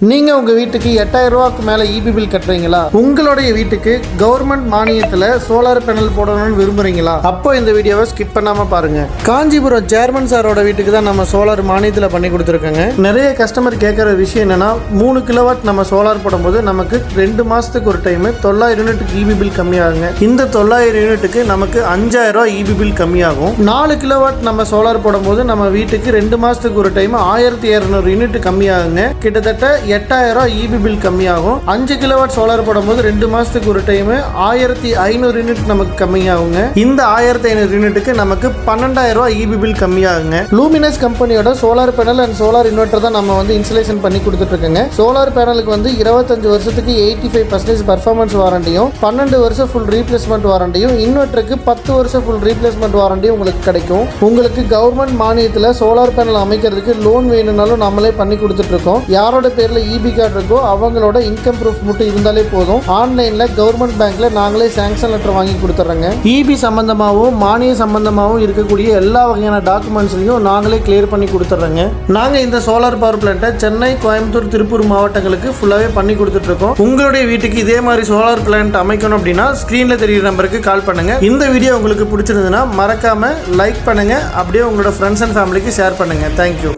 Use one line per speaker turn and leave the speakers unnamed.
நீங்க உங்க வீட்டுக்கு எட்டாயிரம் ரூபாய்க்கு மேல இபி பில் கட்டுறீங்களா? உங்களுடைய வீட்டுக்கு கவர்மெண்ட் மானியத்துல சோலார் பேனல் போடணும்னு விரும்புறீங்களா? அப்போ இந்த வீடியோவை ஸ்கிப் பண்ணாம பாருங்க. காஞ்சிபுரம் சேர்மன் சாரோட வீட்டுக்கு தான் நம்ம சோலார் மானியத்துல பண்ணி கொடுத்துருக்கோங்க. நிறைய கஸ்டமர் கேட்குற விஷயம் என்னன்னா மூணு கிலோவாட் நம்ம சோலார் போடும்போது நமக்கு ரெண்டு மாசத்துக்கு ஒரு டைம் தொள்ளாயிரம் யூனிட்டுக்கு இபி பில் கம்மியாகுங்க. இந்த தொள்ளாயிரம் யூனிட்டுக்கு நமக்கு அஞ்சாயிரம் ரூபாய் இபி பில் கம்மியாகும். நாலு கிலோவாட் நம்ம சோலார் போடும்போது நம்ம வீட்டுக்கு ரெண்டு மாசத்துக்கு ஒரு டைம் ஆயிரத்தி இரநூறு யூனிட் கம்மியாகுங்க. கிட்டத்தட்ட எட்டாயிரம் ரூபாய் இபி பில் கம்மியாகும். அஞ்சு கிலோவாட் சோலார் போடும்போது ரெண்டு மாசத்துக்கு ஒரு டைம் ஆயிரத்தி ஐநூறு யூனிட் நமக்கு கம்மியாகுங்க. இந்த ஆயிரத்தி ஐநூறு யூனிட்டுக்கு நமக்கு பன்னெண்டாயிரம் ரூபாய் இபி பில் கம்மியாகுங்க. லூமினஸ் கம்பெனியோட solar panel and solar inverter தான் நம்ம வந்து இன்ஸ்டலேஷன் பண்ணி கொடுத்துட்டு இருக்கோங்க சோலார் பேனலுக்கு வந்து இருபத்தஞ்சு வருஷத்துக்கு எயிட்டி ஃபைவ் பர்சன்டேஜ் பர்ஃபார்மன்ஸ் வாரண்டியும் பன்னெண்டு வருஷம் ஃபுல் ரீப்ளேஸ்மெண்ட் வாரண்டியும் இன்வெர்டருக்கு பத்து வருஷம் ஃபுல் ரீப்ளேஸ்மெண்ட் வாரண்டியும் உங்களுக்கு கிடைக்கும். உங்களுக்கு கவர்மெண்ட் மானியத்தில் சோலார் பேனல் அமைக்கிறதுக்கு லோன் வேணும்னாலும் நம்மளே பண்ணி கொடுத்துட்டு இருக்கோம் யாரோட பேரில் இபி கார்டு இருக்கோ அவங்களோட இன்கம் ப்ரூஃப் மட்டும் இருந்தாலே போதும். ஆன்லைனில் கவர்மெண்ட் பேங்க்கில் நாங்களே சாங்ஷன் லெட்டர் வாங்கி கொடுத்துட்றோங்க இபி சம்பந்தமாகவும் மானிய சம்பந்தமாகவும் இருக்கக்கூடிய எல்லா வகையான டாக்குமெண்ட்ஸ்லையும் நாங்களே கிளியர் பண்ணி கொடுத்துட்றோங்க நாங்கள் இந்த சோலார் பவர் பிளான்ட்டை சென்னை கோயம்புத்தூர் திருப்பூர் மாவட்டங்களுக்கு ஃபுல்லாகவே பண்ணி கொடுத்துட்ருக்கோம். உங்களுடைய வீட்டுக்கு இதே மாதிரி சோலார் பிளான்ட் அமைக்கணும் அப்படின்னா ஸ்க்ரீனில் தெரிகிற நம்பருக்கு கால் பண்ணுங்க. இந்த வீடியோ உங்களுக்கு பிடிச்சிருந்ததுன்னா மறக்காமல் லைக் பண்ணுங்க. அப்படியே உங்களோட ஃப்ரெண்ட்ஸ் அண்ட் ஃபேமிலிக்கு ஷேர் பண்ணுங்க. Thank you